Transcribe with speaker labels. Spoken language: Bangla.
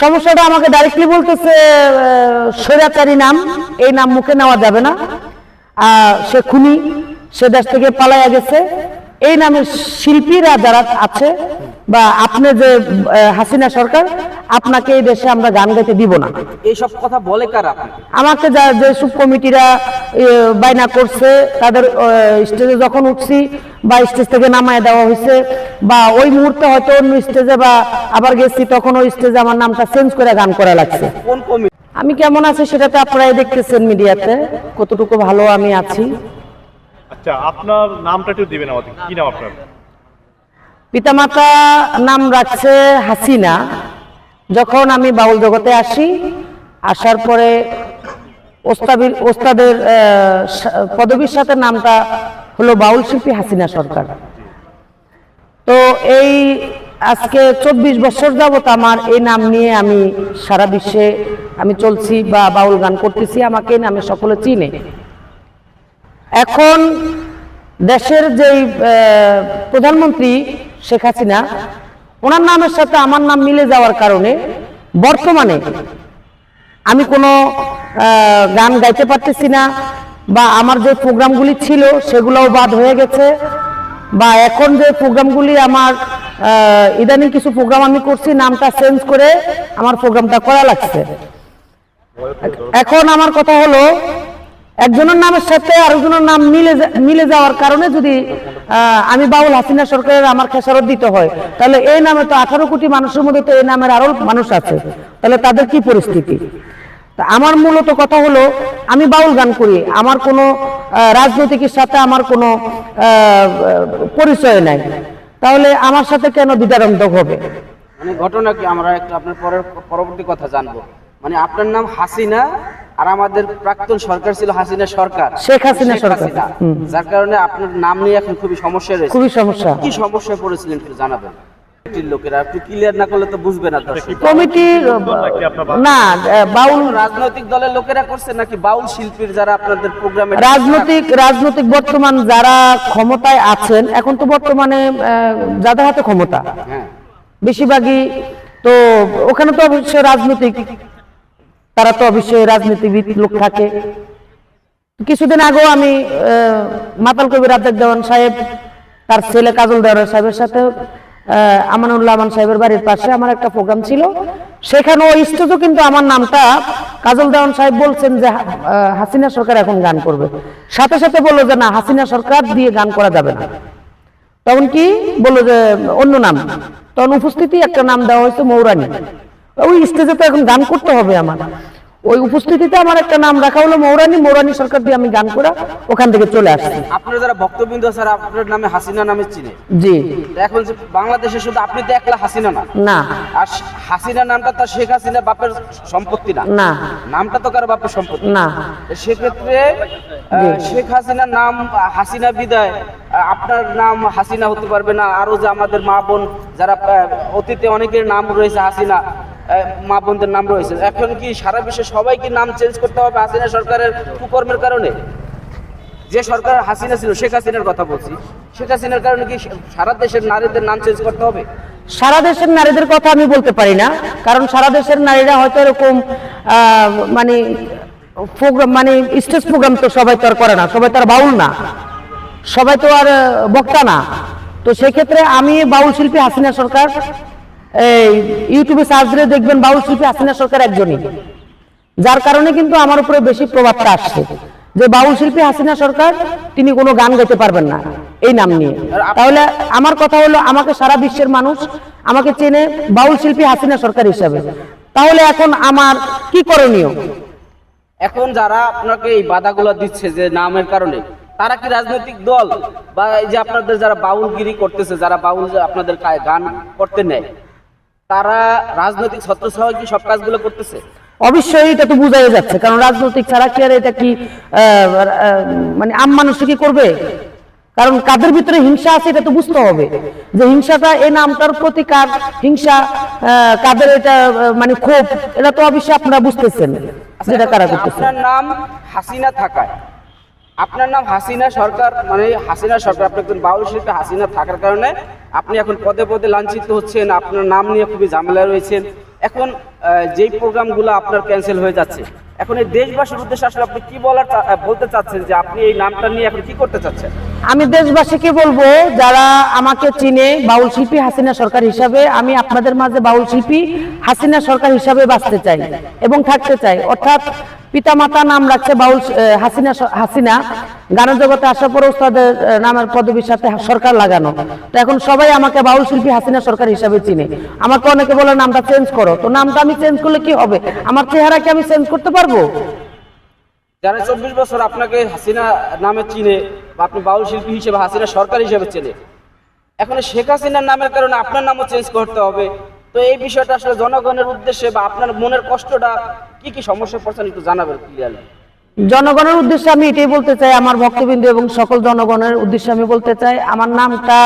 Speaker 1: সমস্যাটা আমাকে ডাইরেক্টলি বলতেছে স্বৈরাচারী নাম, এই নাম মুখে নেওয়া যাবে না। সে খুনি, সে দেশ থেকে পালাইয়া গেছে। এই নামের শিল্পীরা যারা আছে, বা আপনি যে হাসিনা সরকার আপনাকে এই দেশে আমরা গান গাইতে দিব না।
Speaker 2: এইসব কথা বলে কারা?
Speaker 1: আমাকে যা যে সব কমিটিরা বায়না করছে তাদের স্টেজে যখন উঠছি বা স্টেজ থেকে নামায় দেওয়া হয়েছে বা ওই মুহূর্তে হয়তো অন্য স্টেজে বা আবার গেছি তখন ওই স্টেজে আমার নামটা চেঞ্জ করে গান করা লাগছে।
Speaker 2: কোন কমিটি
Speaker 1: আমি কেমন আছি সেটা তো আপনারাই দেখতেছেন মিডিয়াতে। কতটুকু ভালো আমি আছি।
Speaker 3: আচ্ছা আপনার নামটা একটু দিবেন আমাদের কি নাম আপনার?
Speaker 1: পিতামাতা নাম রাখছে হাসিনা। যখন আমি বাউল জগতে আসি, আসার পরে ওস্তাবির, ওস্তাদের পদবীর সাথে নামটা হলো বাউল শিল্পী হাসিনা সরকার। তো এই আজকে চব্বিশ বছর যাবত আমার এই নাম নিয়ে আমি সারা বিশ্বে আমি চলছি বা বাউল গান করতেছি, আমাকে এই নামে সকলে চিনে। এখন দেশের যেই প্রধানমন্ত্রী শেখ হাসিনা ওনার নামের সাথে আমার নাম মিলে যাওয়ার কারণে বর্তমানে আমি কোনো গান গাইতে পারতেছি না বা আমার যে প্রোগ্রামগুলি ছিল সেগুলোও বাদ হয়ে গেছে বা এখন যে প্রোগ্রামগুলি আমার ইদানিং কিছু প্রোগ্রাম আমি করছি নামটা চেঞ্জ করে আমার প্রোগ্রামটা করা লাগছে। এখন আমার কথা হলো একজনের নামের সাথে আরেকজনের নাম মিলে মিলে যাওয়ার কারণে যদি আমি বাউল হাসিনা সরকারের আমার খেসারত দিতে হয়, তাহলে এই নামে তো আঠারো কোটি মানুষের মধ্যে তো এই নামের আরও মানুষ আছে। তাহলে তাদের কি পরিস্থিতি? আমার মূলত কথা হলো, আমি বাউল গান করি, আমার কোনো রাজনৈতিকের সাথে আমার কোনো পরিচয় নাই। তাহলে আমার সাথে কেন দ্বিধাদ্বন্দ্ব হবে?
Speaker 2: মানে ঘটনা কি? আমরা একটু আপনার পরের, পরবর্তী কথা জানব। মানে আপনার নাম হাসিনা আর আমাদের প্রাক্তন সরকার ছিল হাসিনা সরকার।
Speaker 1: শেখ হাসিনা। সরকার।
Speaker 2: যার কারণে আপনার নাম নিয়ে এখন খুবই সমস্যা রয়েছে।
Speaker 1: খুবই সমস্যা।
Speaker 2: কি সমস্যায় পড়েছিলেন একটু জানাবেন। কমিটির লোকেরা একটু ক্লিয়ার না করলে তো বুঝবে না
Speaker 1: কমিটির
Speaker 3: নাকি আপনার? বাউল?
Speaker 1: না বাউল
Speaker 2: রাজনৈতিক দলের লোকেরা করছে নাকি বাউল শিল্পীর যারা আপনাদের প্রোগ্রামে
Speaker 1: রাজনৈতিক রাজনৈতিক বর্তমান যারা ক্ষমতায় আছেন এখন তো বর্তমানে আহ, যাদের হাতে ক্ষমতা।
Speaker 2: হ্যাঁ।
Speaker 1: বেশিরভাগই তো ওখানে তো অবশ্যই রাজনৈতিক তারা তো অবশ্যই রাজনীতিবিদ লোক থাকে। কিছুদিন আগেও আমি মাতাল কবির আব্দার দেওয়ান সাহেব, তার ছেলে কাজল দেওয়ান সাহেবের সাথে আমানুল্লাহ আমান সাহেবের বাড়ির পাশে আমার একটা প্রোগ্রাম ছিল। সেখানে ওই স্টেজও কিন্তু আমার নামটা কাজল দেওয়ান সাহেব বলছেন যে হাসিনা সরকার এখন গান করবে। সাথে সাথে বলল যে, না, হাসিনা সরকার দিয়ে গান করা যাবে না। তখন কি বলল যে, অন্য নাম। তখন উপস্থিতি একটা নাম দেওয়া হয়েছে মৌরানী। ওই স্টেজে তো এখন গান করতে হবে আমার। ওই উপস্থিতিতে আমার একটা নাম রাখা হলো মৌরানী। মৌরানী সরকার দিয়ে আমি গান করে ওখান থেকে চলে আসছি।
Speaker 2: আপনার যারা বক্তবৃন্দ স্যার আপনার নামে হাসিনা নামে চিনে।
Speaker 1: জি।
Speaker 2: এখন যে বাংলাদেশে শুধু আপনি তো একলা হাসিনা না।
Speaker 1: না।
Speaker 2: আর হাসিনা নামটা তার শেখ হাসিনা বাপের সম্পত্তি না।
Speaker 1: না।
Speaker 2: নামটা তো কারও বাপের সম্পত্তি।
Speaker 1: না।
Speaker 2: সেক্ষেত্রে শেখ হাসিনার নাম হাসিনা বিদায় আপনার নাম হাসিনা হতে পারবে না। আরও যে আমাদের মা বোন যারা অতীতে অনেকের নাম রয়েছে হাসিনা মা বোনদের নাম রয়েছে। এখন কি সারা বিশ্বে সবাইকে নাম চেঞ্জ করতে হবে হাসিনা সরকারের কুকর্মের কারণে? যে সরকার হাসিনা ছিল, শেখ হাসিনার কথা বলছি। শেখ হাসিনার কারণে কি সারা দেশের নারীদের নাম চেঞ্জ করতে হবে?
Speaker 1: সারা দেশের নারীদের কথা আমি বলতে পারি না, কারণ সারা দেশের নারীরা হয়তো এরকম মানে প্রোগ্রাম মানে স্টেজ প্রোগ্রাম তো সবাই তো আর করে না, সবাই তো আর বাউল না। সবাই তো আর বক্তা না। তো সেক্ষেত্রে আমি বাউল শিল্পী হাসিনা সরকার এই ইউটিউবে সার্চ দিলে দেখবেন বাউল শিল্পী হাসিনা সরকার একজনই। যার কারণে কিন্তু আমার উপরে বেশি প্রভাবটা আসছে। যে বাউল শিল্পী হাসিনা সরকার, তিনি কোনো গান গাইতে পারবেন না এই নাম নিয়ে। তাহলে আমার কথা হলো, আমাকে সারা বিশ্বের মানুষ আমাকে চেনে বাউল শিল্পী হাসিনা সরকার হিসাবে। তাহলে এখন আমার কি করণীয়?
Speaker 2: এখন যারা আপনাকে এই বাধাগুলো দিচ্ছে যে নামের কারণে, তারা কি রাজনৈতিক দল? বা এই যে আপনাদের যারা বাউলগিরি করতেছে, যারা বাউল আপনাদের গান করতে নেয় তারা রাজনৈতিক ছত্র সহ কি সব কাজগুলো করতেছে?
Speaker 1: অবশ্যই এটা তো বোঝাই যাচ্ছে কারণ রাজনৈতিক ছাড়া কি আর এটা কি মানে আম মানুষ কি করবে? কারণ কাদের ভিতরে হিংসা আছে এটা তো বুঝতে হবে যে হিংসাটা এই নামটার প্রতি কার হিংসা আহ, কাদের এটা মানে ক্ষোভ এটা তো অবশ্যই আপনারা বুঝতেছেন যেটা কারা করতেছে।
Speaker 2: নাম হাসিনা থাকায় আপনার নাম হাসিনা সরকার মানে হাসিনা সরকার, আপনি একজন বাউল শিল্পী, হাসিনা থাকার কারণে আপনি এখন পদে পদে লাঞ্ছিত হচ্ছেন, আপনার নাম নিয়ে খুবই ঝামেলা রয়েছেন। এখন যেই প্রোগ্রামগুলো আপনার ক্যান্সেল হয়ে যাচ্ছে, এখন এই দেশবাসীর উদ্দেশ্যে আসলে আপনি কি বলার বলতে চাচ্ছেন যে আপনি এই নামটা নিয়ে এখন কি করতে চাচ্ছেন?
Speaker 1: আমি দেশবাসীকে বলব, যারা আমাকে চিনে বাউল শিল্পী হাসিনা সরকার হিসাবে, আমি আপনাদের মাঝে বাউল শিল্পী হাসিনা সরকার হিসাবে বাঁচতে চাই এবং থাকতে চাই। অর্থাৎ পিতামাতা নাম রাখছে বাউল হাসিনা হাসিনা। গানের জগতে আসার পরে উস্তাদের নামের পদবীর সাথে সরকার লাগানো। তো এখন সবাই আমাকে বাউল শিল্পী হাসিনা সরকার হিসাবে চিনে। আমাকে অনেকে বলে, নামটা চেঞ্জ করো। তো নামটা আমি চেঞ্জ করলে কি হবে? আমার চেহারা কি আমি চেঞ্জ করতে পারব?
Speaker 2: যারা চব্বিশ বছর আপনাকে হাসিনা নামে চিনে আপনি বাউল শিল্পী হিসেবে হাসিনা সরকার হিসেবে চেনে, এখন শেখ হাসিনার নামের কারণে আপনার নামও চেঞ্জ করতে হবে। তো এই বিষয়টা আসলে জনগণের উদ্দেশ্যে বা আপনার মনের কষ্টটা কি কি সমস্যা পড়ছেন একটু জানাবেন ক্লিয়ারলি
Speaker 1: জনগণের উদ্দেশ্যে আমি এটাই বলতে চাই, আমার ভক্তবিন্দু এবং সকল জনগণের উদ্দেশ্যে আমি বলতে চাই, আমার নামটা